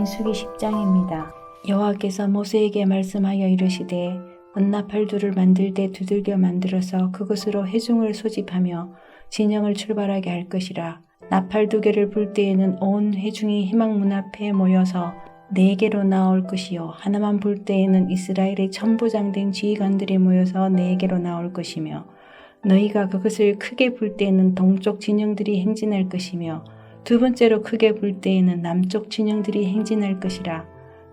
민수기 10장입니다. 여호와께서 모세에게 말씀하여 이르시되 둘을 만들 때 두들겨 만들어서 그것으로 회중을 소집하며 진영을 출발하게 할 것이라. 나팔 두 개를 불 때에는 온 회중이 희망 문 앞에 모여서 네 개로 나올 것이요 하나만 불 때에는 이스라엘의 천부장된 지휘관들이 모여서 네 개로 나올 것이며 너희가 그것을 크게 불 때에는 동쪽 진영들이 행진할 것이며 두 번째로 크게 불 때에는 남쪽 진영들이 행진할 것이라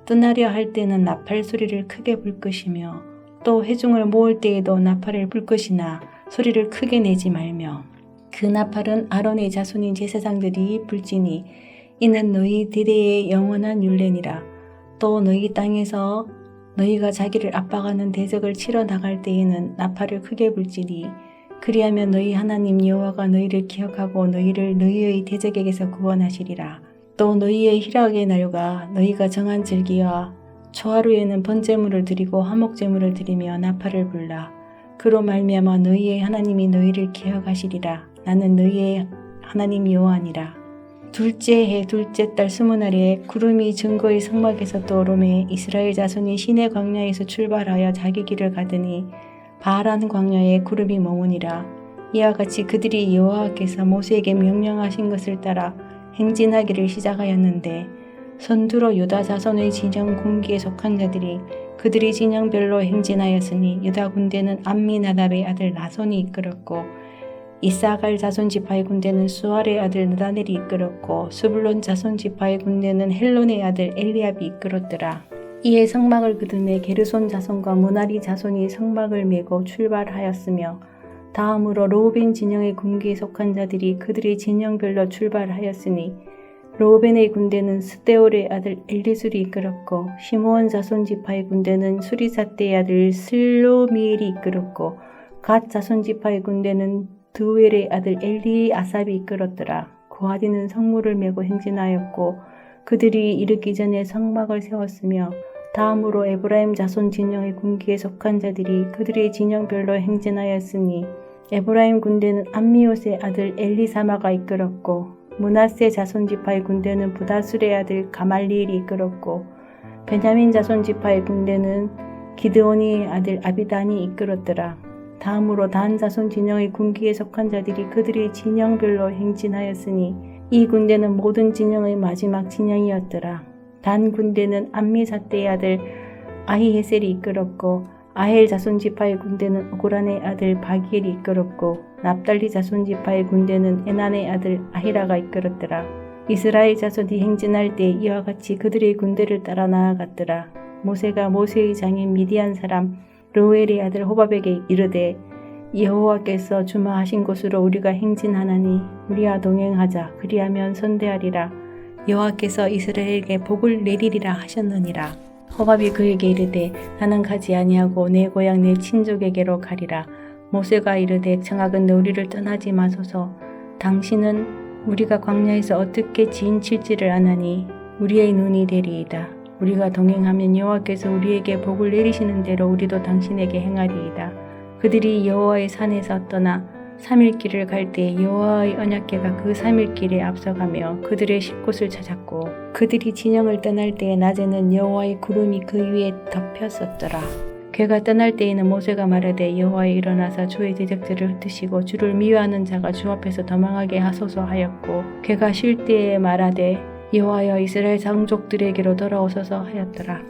떠나려 할 때는 나팔 소리를 크게 불 것이며 또 회중을 모을 때에도 나팔을 불 것이나 소리를 크게 내지 말며. 그 나팔은 아론의 자손인 제사장들이 불지니 이는 너희 대대의 영원한 율례니라. 또 너희 땅에서 너희가 자기를 압박하는 대적을 치러 나갈 때에는 나팔을 크게 불지니 그리하면 너희 하나님 여호와가 너희를 기억하고 너희를 너희의 대적에게서 구원하시리라. 또 너희의 희락의 날과 너희가 정한 절기와 초하루에는 번제물을 드리고 화목제물을 드리며 나팔을 불라. 그로 말미암아 너희의 하나님이 너희를 기억하시리라. 나는 너희의 하나님 여호와니라. 둘째 해 둘째 달 스무 날에 구름이 증거의 성막에서 떠오르매 이스라엘 자손이 시내 광야에서 출발하여 자기 길을 가더니 바란 광야에 구름이 머무니라. 이와 같이 그들이 여호와께서 모세에게 명령하신 것을 따라 행진하기를 시작하였는데 선두로 유다 자손의 진영 군기에 속한 자들이 그들이 진영별로 행진하였으니 유다 군대는 암미나답의 아들 나손이 이끌었고 이사갈 자손 지파의 군대는 수알의 아들 나다넬이 이끌었고 수블론 자손 지파의 군대는 헬론의 아들 엘리압이 이끌었더라. 이에 성막을 그드매 게르손 자손과 무나리 자손이 성막을 메고 출발하였으며 다음으로 로벤 진영의 군기에 속한 자들이 그들의 진영별로 출발하였으니 로벤의 군대는 스데올의 아들 엘리술이 이끌었고 시므온 자손 지파의 군대는 수리사떼의 아들 슬로미엘이 이끌었고 갓 자손 지파의 군대는 드우엘의 아들 엘리 아삽이 이끌었더라. 고하디는 성물을 메고 행진하였고 그들이 이르기 전에 성막을 세웠으며 다음으로 에브라임 자손 진영의 군기에 속한 자들이 그들의 진영별로 행진하였으니 에브라임 군대는 암미옷의 아들 엘리사마가 이끌었고 문하세 자손 지파의 군대는 부다술의 아들 가말리엘이 이끌었고 베냐민 자손 지파의 군대는 기드온의 아들 아비단이 이끌었더라. 다음으로 단 자손 진영의 군기에 속한 자들이 그들의 진영별로 행진하였으니 이 군대는 모든 진영의 마지막 진영이었더라. 단 군대는 암미사떼의 아들 아히헤셀이 이끌었고 아헬 자손 지파의 군대는 오고란의 아들 바기엘이 이끌었고 납달리 자손 지파의 군대는 에난의 아들 아히라가 이끌었더라. 이스라엘 자손이 행진할 때 이와 같이 그들의 군대를 따라 나아갔더라. 모세가 모세의 장인 미디안 사람 로엘의 아들 호밥에게 이르되 여호와께서 주마하신 곳으로 우리가 행진하나니 우리와 동행하자 그리하면 선대하리라 여호와께서 이스라엘에게 복을 내리리라 하셨느니라. 호밥이 그에게 이르되 나는 가지 아니하고 내 고향 내 친족에게로 가리라. 모세가 이르되 청하건대 우리를 떠나지 마소서. 당신은 우리가 광야에서 어떻게 지인칠지를 아나니 우리의 눈이 되리이다. 우리가 동행하면 여호와께서 우리에게 복을 내리시는 대로 우리도 당신에게 행하리이다. 그들이 여호와의 산에서 떠나 3일 길을 갈 때 여호와의 언약궤가 그 3일 길에 앞서가며 그들의 쉴 곳을 찾았고 그들이 진영을 떠날 때에 낮에는 여호와의 구름이 그 위에 덮였었더라. 괴가 떠날 때에는 모세가 말하되 여호와에 일어나사 주의 대적들을 흩으시고 주를 미워하는 자가 주 앞에서 도망하게 하소서 하였고 괴가 쉴 때에 말하되 여호와여 이스라엘 장족들에게로 돌아오소서 하였더라.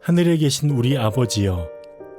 하늘에 계신 우리 아버지여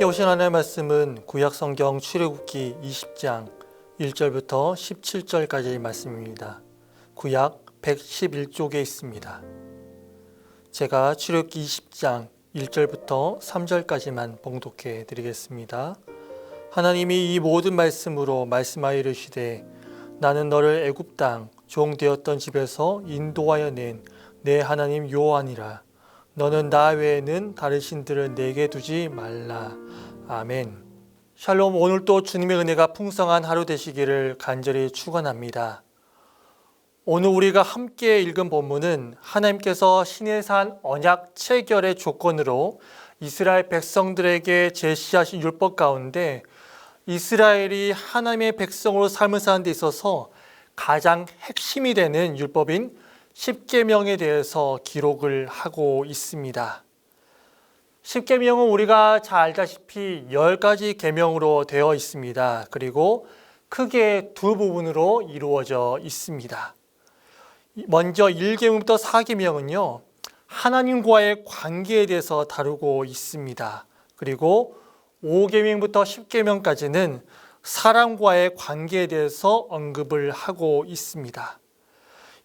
함께 오신 하나님의 말씀은 구약 성경 출애굽기 20장 1절부터 17절까지의 말씀입니다. 구약 111쪽에 있습니다. 제가 출애굽기 20장 1절부터 3절까지만 봉독해 드리겠습니다. 하나님이 이 모든 말씀으로 말씀하여 이르시되 나는 너를 애굽 땅 종 되었던 집에서 인도하여 낸 내 하나님 여호와니라 너는 나 외에는 다른 신들을 내게 두지 말라. 아멘. 샬롬 오늘도 주님의 은혜가 풍성한 하루 되시기를 간절히 축원합니다. 오늘 우리가 함께 읽은 본문은 하나님께서 신의 산 언약 체결의 조건으로 이스라엘 백성들에게 제시하신 율법 가운데 이스라엘이 하나님의 백성으로 삶을 사는 데 있어서 가장 핵심이 되는 율법인 십계명에 대해서 기록을 하고 있습니다. 십계명은 우리가 잘 알다시피 열 가지 계명으로 되어 있습니다. 그리고 크게 두 부분으로 이루어져 있습니다. 먼저 1계명부터 4계명은요. 하나님과의 관계에 대해서 다루고 있습니다. 그리고 5계명부터 10계명까지는 사람과의 관계에 대해서 언급을 하고 있습니다.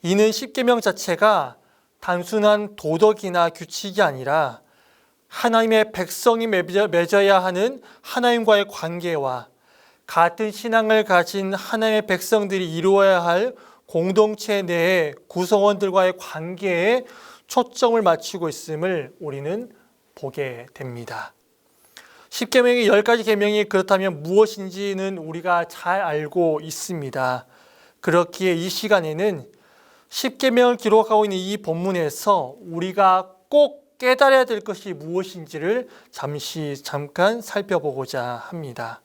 이는 십계명 자체가 단순한 도덕이나 규칙이 아니라 하나님의 백성이 맺어- 맺어야 하는 하나님과의 관계와 같은 신앙을 가진 하나님의 백성들이 이루어야 할 공동체 내의 구성원들과의 관계에 초점을 맞추고 있음을 우리는 보게 됩니다. 십계명의 열 가지 계명이 그렇다면 무엇인지는 우리가 잘 알고 있습니다. 그렇기에 이 시간에는 십계명을 기록하고 있는 이 본문에서 우리가 꼭 깨달아야 될 것이 무엇인지를 잠시 잠깐 살펴보고자 합니다.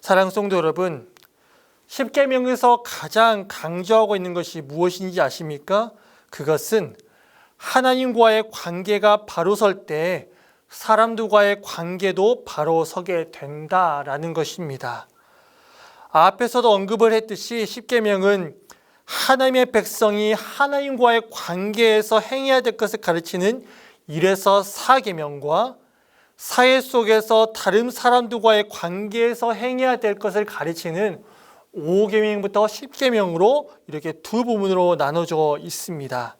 사랑 성도 여러분, 십계명에서 가장 강조하고 있는 것이 무엇인지 아십니까? 그것은 하나님과의 관계가 바로 설 때 사람들과의 관계도 바로 서게 된다라는 것입니다. 앞에서도 언급을 했듯이 십계명은 하나님의 백성이 하나님과의 관계에서 행해야 될 것을 가르치는 1에서 4계명과 사회 속에서 다른 사람들과의 관계에서 행해야 될 것을 가르치는 5계명부터 10계명으로 이렇게 두 부분으로 나눠져 있습니다.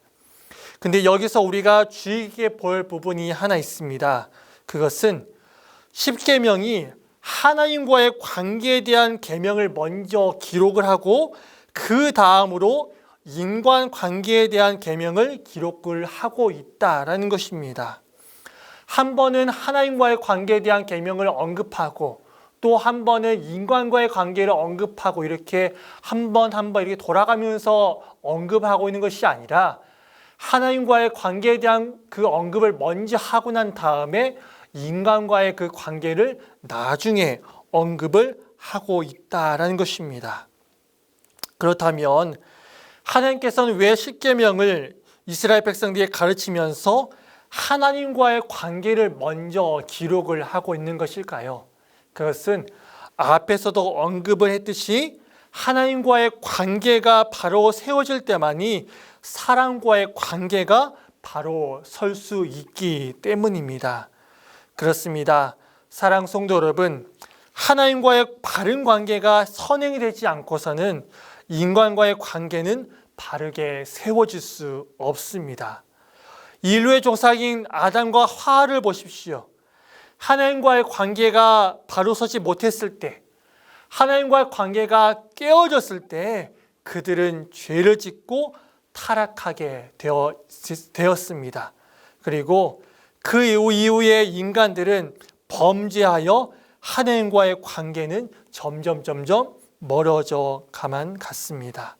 근데 여기서 우리가 주의 깊게 볼 부분이 하나 있습니다. 그것은 10계명이 하나님과의 관계에 대한 계명을 먼저 기록을 하고 그 다음으로 인간 관계에 대한 계명을 기록을 하고 있다라는 것입니다. 한 번은 하나님과의 관계에 대한 계명을 언급하고 또 한 번은 인간과의 관계를 언급하고 이렇게 한 번 한 번 이렇게 돌아가면서 언급하고 있는 것이 아니라 하나님과의 관계에 대한 그 언급을 먼저 하고 난 다음에 인간과의 그 관계를 나중에 언급을 하고 있다라는 것입니다. 그렇다면 하나님께서는 왜 십계명을 이스라엘 백성들에게 가르치면서 하나님과의 관계를 먼저 기록을 하고 있는 것일까요? 그것은 앞에서도 언급을 했듯이 하나님과의 관계가 바로 세워질 때만이 사람과의 관계가 바로 설 수 있기 때문입니다. 그렇습니다. 사랑 성도 여러분, 하나님과의 바른 관계가 선행이 되지 않고서는 인간과의 관계는 바르게 세워질 수 없습니다. 인류의 조상인 아담과 하와를 보십시오. 하나님과의 관계가 바로 서지 못했을 때, 하나님과의 관계가 깨어졌을 때 그들은 죄를 짓고 타락하게 되었습니다. 그리고 그 이후 이후에 인간들은 범죄하여 하나님과의 관계는 점점 점점 멀어져 가만 갔습니다.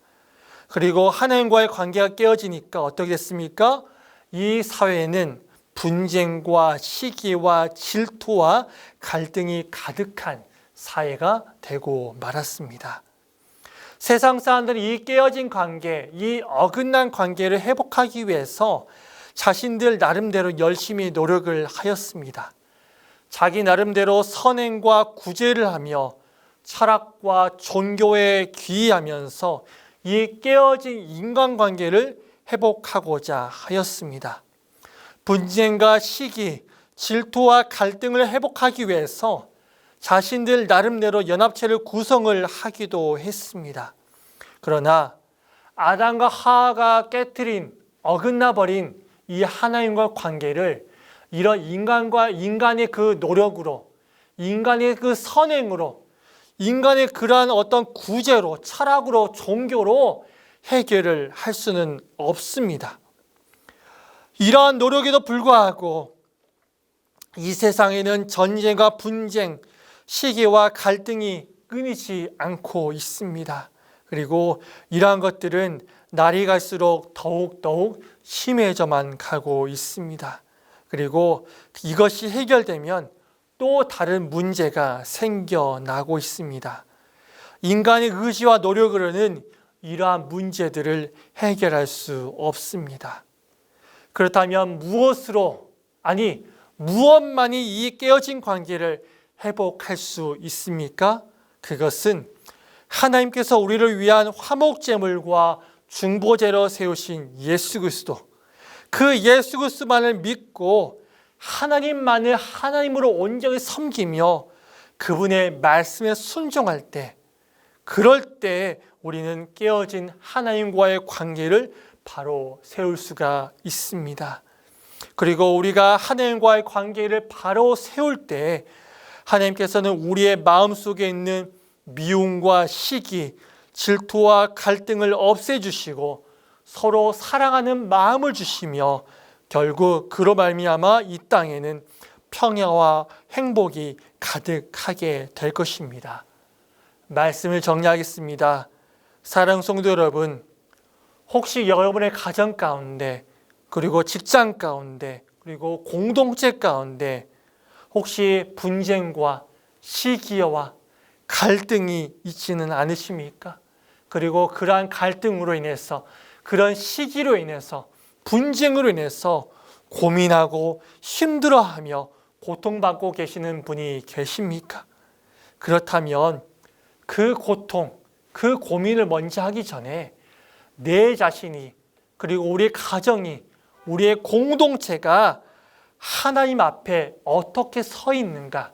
그리고 하나님과의 관계가 깨어지니까 어떻게 됐습니까? 이 사회에는 분쟁과 시기와 질투와 갈등이 가득한 사회가 되고 말았습니다. 세상 사람들이 이 깨어진 관계, 이 어긋난 관계를 회복하기 위해서 자신들 나름대로 열심히 노력을 하였습니다. 자기 나름대로 선행과 구제를 하며 철학과 종교에 귀의하면서 이 깨어진 인간관계를 회복하고자 하였습니다. 분쟁과 시기, 질투와 갈등을 회복하기 위해서 자신들 나름대로 연합체를 구성을 하기도 했습니다. 그러나 아담과 하하가 깨뜨린 어긋나 버린 이 하나님과 관계를 이런 인간과 인간의 그 노력으로 인간의 그 선행으로 인간의 그러한 어떤 구제로 철학으로 종교로 해결을 할 수는 없습니다. 이러한 노력에도 불구하고 이 세상에는 전쟁과 분쟁, 시기와 갈등이 끊이지 않고 있습니다. 그리고 이러한 것들은 날이 갈수록 더욱더욱 심해져만 가고 있습니다. 그리고 이것이 해결되면 또 다른 문제가 생겨나고 있습니다. 인간의 의지와 노력으로는 이러한 문제들을 해결할 수 없습니다. 그렇다면 무엇으로, 아니, 무엇만이 이 깨어진 관계를 회복할 수 있습니까? 그것은 하나님께서 우리를 위한 화목제물과 중보제로 세우신 예수 그리스도 그 예수 그리스도만을 믿고 하나님만을 하나님으로 온전히 섬기며 그분의 말씀에 순종할 때 그럴 때 우리는 깨어진 하나님과의 관계를 바로 세울 수가 있습니다. 그리고 우리가 하나님과의 관계를 바로 세울 때 하나님께서는 우리의 마음 속에 있는 미움과 시기, 질투와 갈등을 없애주시고 서로 사랑하는 마음을 주시며 결국 그로 말미암아 이 땅에는 평야와 행복이 가득하게 될 것입니다. 말씀을 정리하겠습니다. 사랑 성도 여러분, 혹시 여러분의 가정 가운데 그리고 직장 가운데 그리고 공동체 가운데 혹시 분쟁과 시기와 갈등이 있지는 않으십니까? 그리고 그러한 갈등으로 인해서 그런 시기로 인해서 분쟁으로 인해서 고민하고 힘들어하며 고통받고 계시는 분이 계십니까? 그렇다면 그 고통, 그 고민을 먼저 하기 전에 내 자신이 그리고 우리 가정이 우리의 공동체가 하나님 앞에 어떻게 서 있는가,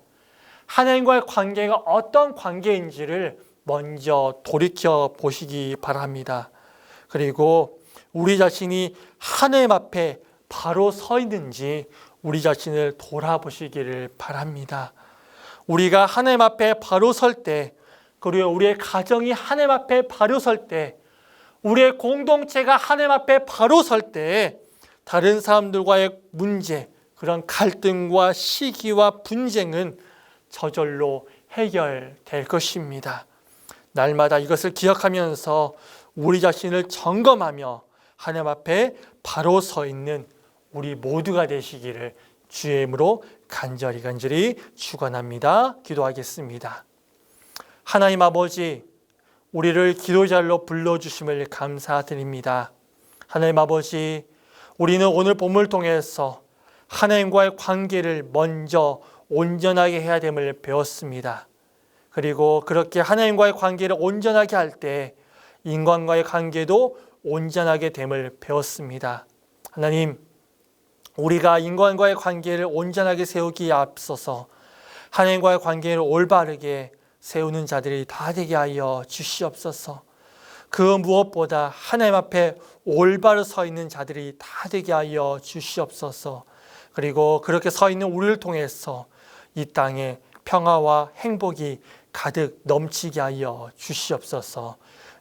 하나님과의 관계가 어떤 관계인지를 먼저 돌이켜 보시기 바랍니다. 그리고 우리 자신이 하나님 앞에 바로 서 있는지 우리 자신을 돌아보시기를 바랍니다. 우리가 하나님 앞에 바로 설 때, 그리고 우리의 가정이 하나님 앞에 바로 설 때, 우리의 공동체가 하나님 앞에 바로 설 때, 다른 사람들과의 문제, 그런 갈등과 시기와 분쟁은 저절로 해결될 것입니다. 날마다 이것을 기억하면서 우리 자신을 점검하며 하나님 앞에 바로 서 있는 우리 모두가 되시기를 주의 이름으로 간절히 간절히 축원합니다. 기도하겠습니다. 하나님 아버지 우리를 기도자로 불러 주심을 감사드립니다. 하나님 아버지 우리는 오늘 본문을 통해서 하나님과의 관계를 먼저 온전하게 해야 됨을 배웠습니다. 그리고 그렇게 하나님과의 관계를 온전하게 할 때 인간과의 관계도 온전하게 됨을 배웠습니다. 하나님, 우리가 인간과의 관계를 온전하게 세우기에 앞서서 하나님과의 관계를 올바르게 세우는 자들이 다 되게 하여 주시옵소서. 그 무엇보다 하나님 앞에 올바로 서 있는 자들이 다 되게 하여 주시옵소서. 그리고 그렇게 서 있는 우리를 통해서 이 땅에 평화와 행복이 가득 넘치게 하여 주시옵소서.